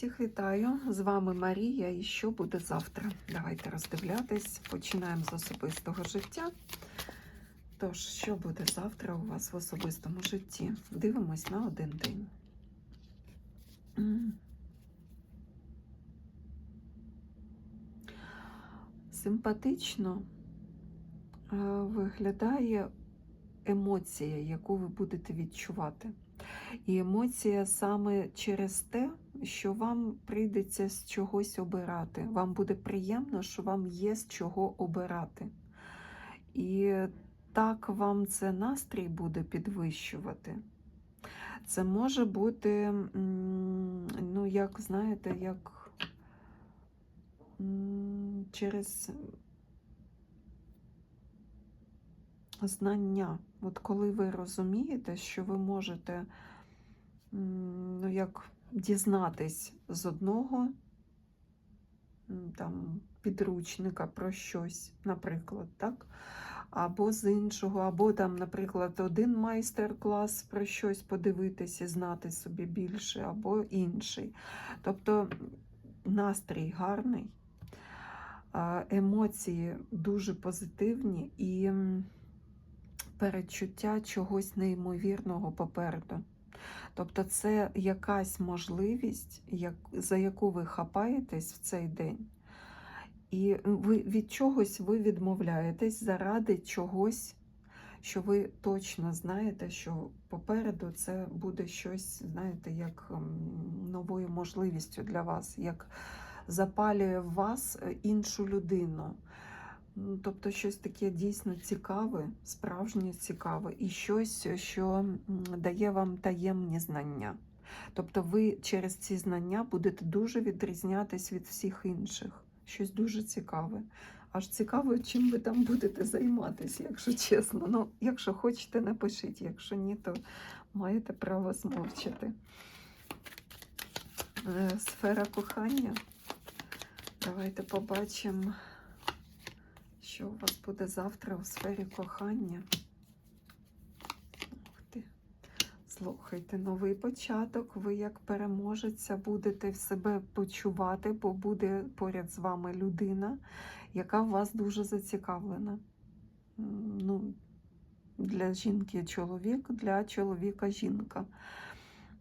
Всіх вітаю! З вами Марія. І що буде завтра? Давайте роздивлятись. Починаємо з особистого життя. Тож, що буде завтра у вас в особистому житті? Дивимось на один день. Симпатично виглядає емоція, яку ви будете відчувати. І емоція саме через те, що вам прийдеться з чогось обирати. Вам буде приємно, що вам є з чого обирати. І так вам це настрій буде підвищувати. Це може бути, ну, як знаєте, як через знання. От коли ви розумієте, що ви можете ну, як дізнатись з одного там, підручника про щось, наприклад, так? Або з іншого, або там, наприклад, один майстер-клас про щось подивитися, знати собі більше, або інший. Тобто настрій гарний, емоції дуже позитивні і м, передчуття чогось неймовірного попереду. Тобто це якась можливість, за яку ви хапаєтесь в цей день. І ви від чогось ви відмовляєтесь заради чогось, що ви точно знаєте, що попереду це буде щось, знаєте, як ем, новою можливістю для вас, як запалює в вас е, іншу людину. Тобто щось таке дійсно цікаве, справжнє цікаве, і щось, що дає вам таємні знання. Тобто ви через ці знання будете дуже відрізнятись від всіх інших. Щось дуже цікаве. Аж цікаво, чим ви там будете займатися, якщо чесно. Ну, якщо хочете, напишіть, якщо ні, то маєте право змовчати. Е, Сфера кохання. Давайте побачимо, що у вас буде завтра у сфері кохання. Ух ти. Слухайте, новий початок. Ви як переможеця будете в себе почувати, бо буде поряд з вами людина, яка в вас дуже зацікавлена. Ну, для жінки чоловік, для чоловіка жінка.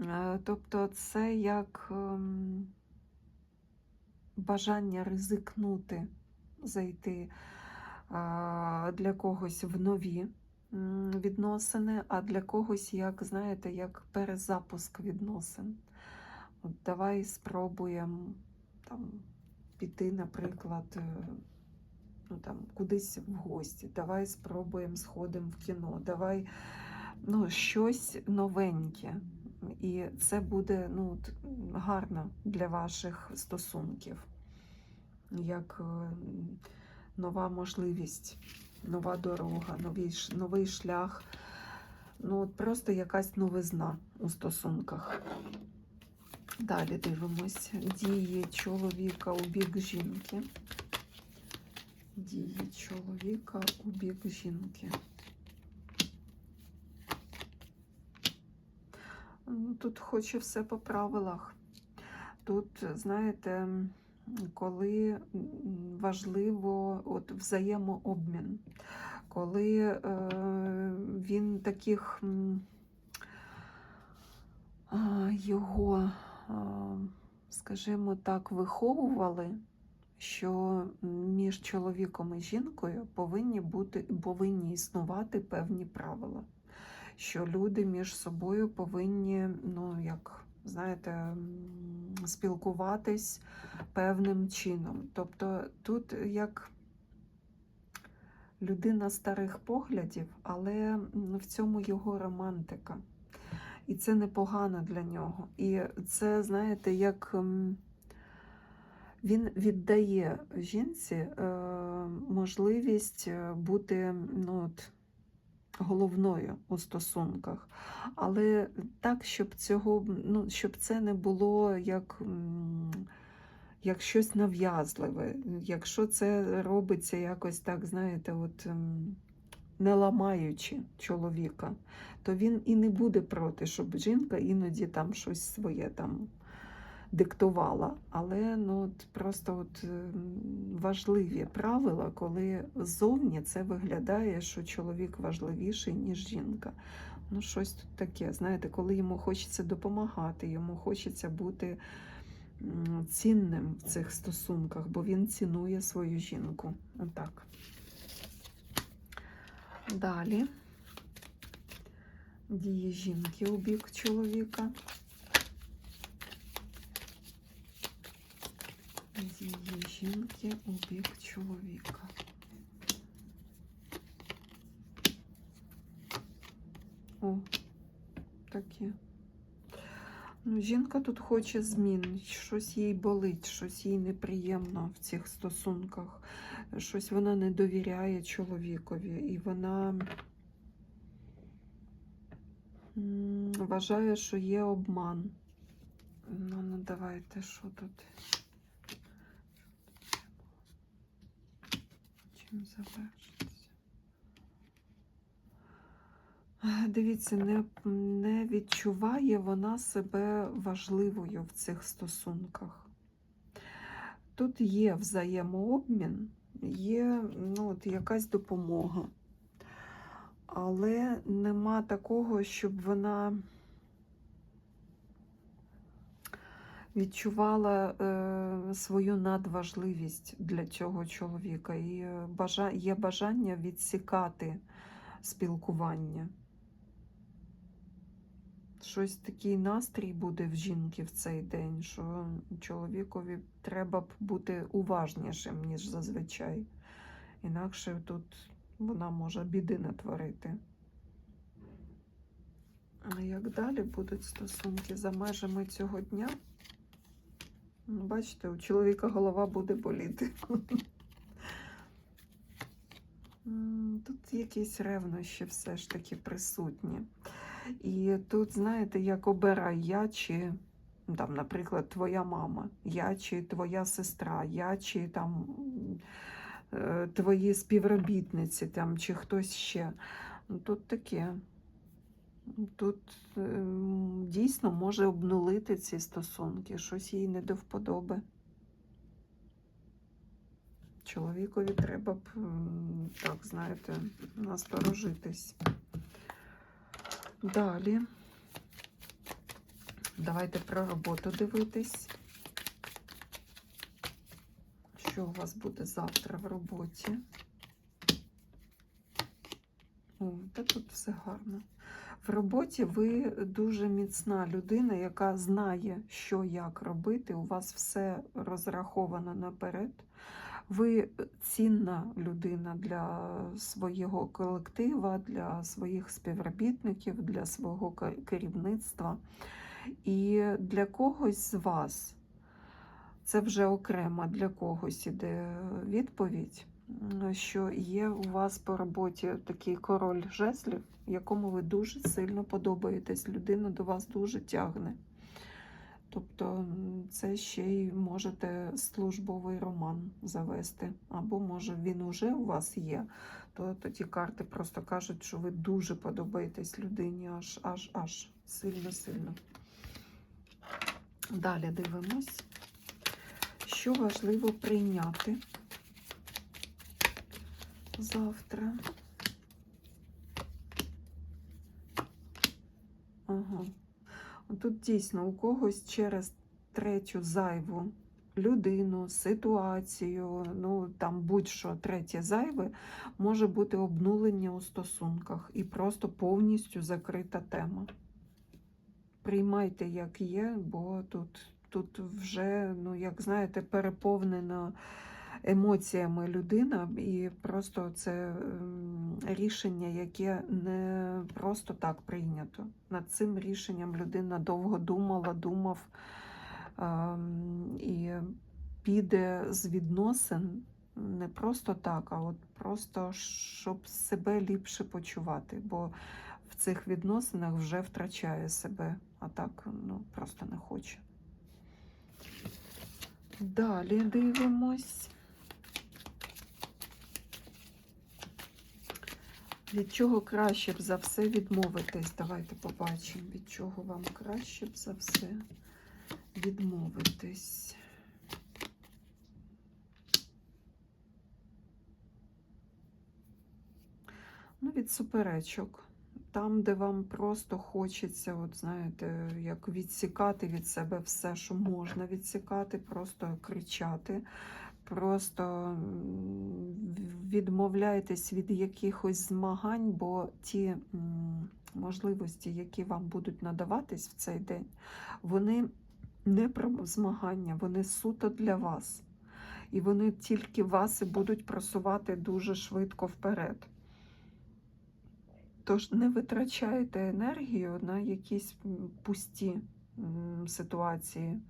Е, Тобто це як ем, бажання ризикнути, зайти для когось в нові відносини, а для когось, як знаєте, як перезапуск відносин. От давай спробуємо там піти, наприклад, е, ну, там, кудись в гості, давай спробуємо сходимо в кіно, давай ну, щось новеньке. І це буде ну, гарно для ваших стосунків, як е, нова можливість, нова дорога, новий, новий шлях. Ну, от просто якась новизна у стосунках. Далі дивимось. Дії чоловіка у бік жінки. Дії чоловіка у бік жінки. Тут хоче все по правилах. Тут, знаєте, коли важливо от взаємообмін, коли е, він таких а, його, а, скажімо так, виховували, що між чоловіком і жінкою повинні бути повинні існувати певні правила. Що люди між собою повинні, ну як знаєте, спілкуватись певним чином. Тобто тут як людина старих поглядів, але в цьому його романтика. І це непогано для нього. І це, знаєте, як він віддає жінці е, можливість е, бути ну, от, головною у стосунках. Але так, щоб цього, ну, щоб це не було як, як щось нав'язливе. Якщо це робиться якось так, знаєте, от. Не ламаючи чоловіка, то він і не буде проти, щоб жінка іноді там щось своє там диктувала, але ну, от просто от, ем, важливі правила, коли ззовні це виглядає, що чоловік важливіший, ніж жінка. Ну, щось тут таке. Знаєте, коли йому хочеться допомагати, йому хочеться бути цінним в цих стосунках, бо він цінує свою жінку. Отак. Далі. Дії жінки у бік чоловіка. Дії жінки у бік чоловіка. О, таке. Ну, жінка тут хоче змін, щось їй болить, щось їй неприємно в цих стосунках, щось вона не довіряє чоловікові, і вона вважає, що є обман. Ну, ну давайте, що тут? Чим завершиться? Дивіться, не, не відчуває вона себе важливою в цих стосунках. Тут є взаємообмін, є ну, от якась допомога, але нема такого, щоб вона відчувала е, свою надважливість для цього чоловіка. І е, бажа, є бажання відсікати спілкування. Щось такий настрій буде в жінки в цей день, що чоловікові треба б бути уважнішим, ніж зазвичай. Інакше тут вона може біди натворити. А як далі будуть стосунки за межами цього дня? Бачите, у чоловіка голова буде боліти. Тут якісь ревнощі все ж таки присутні. І тут, знаєте, як обирай я чи, там, наприклад, твоя мама, я чи твоя сестра, я чи там е, твої співробітниці, там, чи хтось ще. Ну, Тут таке. Тут ем, дійсно може обнулити ці стосунки, щось їй не до вподоби. Чоловікові треба б, так, знаєте, насторожитись. Далі. Давайте про роботу дивитись. Що у вас буде завтра в роботі? О, та тут все гарно. В роботі ви дуже міцна людина, яка знає, що як робити. У вас все розраховано наперед. Ви цінна людина для свого колектива, для своїх співробітників, для свого керівництва. І для когось з вас це вже окремо для когось іде відповідь, що є у вас по роботі такий король жезлів, якому ви дуже сильно подобаєтесь. Людина до вас дуже тягне. Тобто це ще й можете службовий роман завести. Або, може, він уже у вас є, то тоді карти просто кажуть, що ви дуже подобаєтесь людині аж аж аж сильно-сильно. Далі дивимось, що важливо прийняти завтра. Ага. Тут дійсно у когось через третю зайву людину, ситуацію, ну там будь-що третє зайве, може бути обнулення у стосунках і просто повністю закрита тема. Приймайте, як є, бо тут, тут вже, ну, як знаєте, переповнена емоціями людина, і просто це рішення, яке не просто так прийнято. Над цим рішенням людина довго думала, думав і піде з відносин не просто так, а от просто щоб себе ліпше почувати. Бо в цих відносинах вже втрачає себе, а так ну, просто не хоче. Далі дивимось. Від чого краще б за все відмовитись? Давайте побачимо, від чого вам краще б за все відмовитись. Ну, від суперечок. Там, де вам просто хочеться, от знаєте, як відсікати від себе все, що можна відсікати, просто кричати, просто відмовляйтесь від якихось змагань, бо ті можливості, які вам будуть надаватись в цей день, вони не про змагання, вони суто для вас. І вони тільки вас і будуть просувати дуже швидко вперед. Тож не витрачайте енергію на якісь пусті ситуації,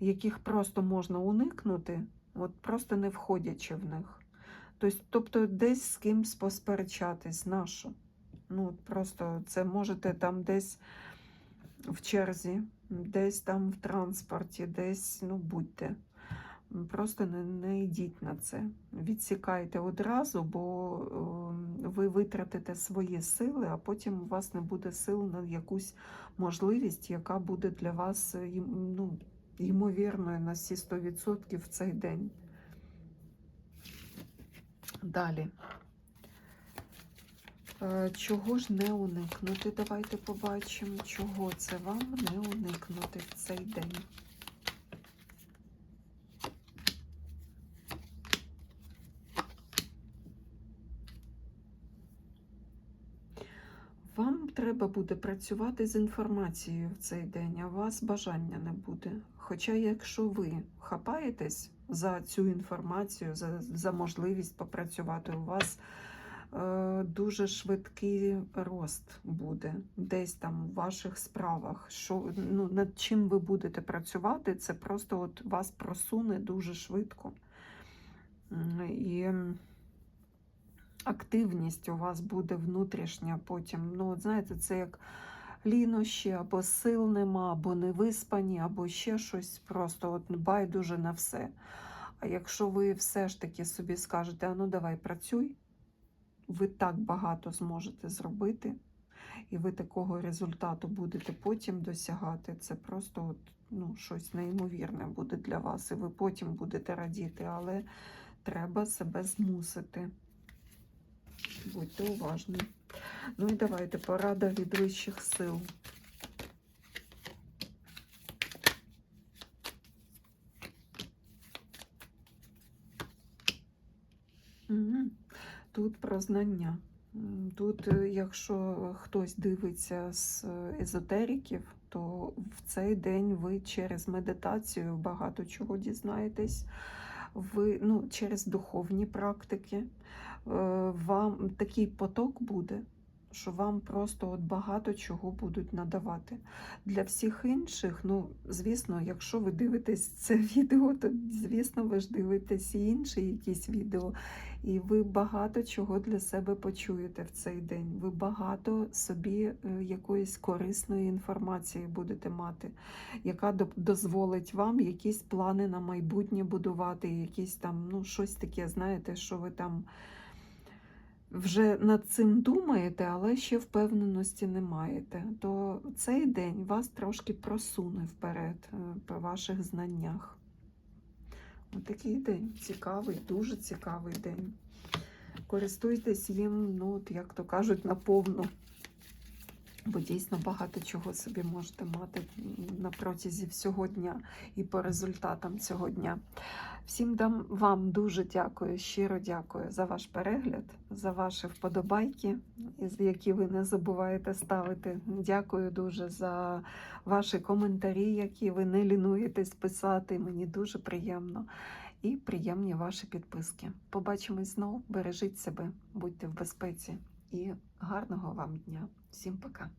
яких просто можна уникнути, от просто не входячи в них. Тобто, тобто десь з кимсь посперечатись, нащо? Ну, просто це можете там десь в черзі, десь там в транспорті, десь, ну, будьте. Просто не, не йдіть на це. Відсікайте одразу, бо е, ви витратите свої сили, а потім у вас не буде сил на якусь можливість, яка буде для вас е, ну, ймовірною на всі 100% в цей день. Далі. Е, Чого ж не уникнути? Давайте побачимо, чого це вам не уникнути в цей день. Вам треба буде працювати з інформацією в цей день, а у вас бажання не буде. Хоча, якщо ви хапаєтесь за цю інформацію, за, за можливість попрацювати, у вас е, дуже швидкий рост буде десь там в ваших справах. Що, ну, над чим ви будете працювати, це просто от вас просуне дуже швидко. І активність у вас буде внутрішня потім. Ну, от знаєте, це як лінощі, або сил нема, або невиспані, або ще щось. Просто от байдуже на все. А якщо ви все ж таки собі скажете, а ну давай працюй, ви так багато зможете зробити, і ви такого результату будете потім досягати. Це просто от, ну, щось неймовірне буде для вас, і ви потім будете радіти, але треба себе змусити. Будьте уважні. Ну і давайте порада від вищих сил. Тут про знання. Тут, е, якщо хтось дивиться з е, езотериків, то в цей день ви через медитацію багато чого дізнаєтесь. Ви ну, через духовні практики. Е, Вам такий поток буде, що вам просто от багато чого будуть надавати. Для всіх інших, ну, звісно, якщо ви дивитесь це відео, то звісно, ви ж дивитесь і інші якісь відео. І ви багато чого для себе почуєте в цей день. Ви багато собі е, якоїсь корисної інформації будете мати, яка дозволить вам якісь плани на майбутнє будувати, якісь там, ну, щось таке, знаєте, що ви там вже над цим думаєте, але ще впевненості не маєте. То цей день вас трошки просуне вперед е, по ваших знаннях. Отакий день цікавий, дуже цікавий день. Користуйтесь їм, ну, як то кажуть, наповну. Бо дійсно багато чого собі можете мати на протязі всього дня і по результатам цього дня. Всім дам вам дуже дякую, щиро дякую за ваш перегляд, за ваші вподобайки, які ви не забуваєте ставити. Дякую дуже за ваші коментарі, які ви не лінуєтесь писати. Мені дуже приємно. І приємні ваші підписки. Побачимось знову. Бережіть себе, будьте в безпеці і гарного вам дня. Всім пока.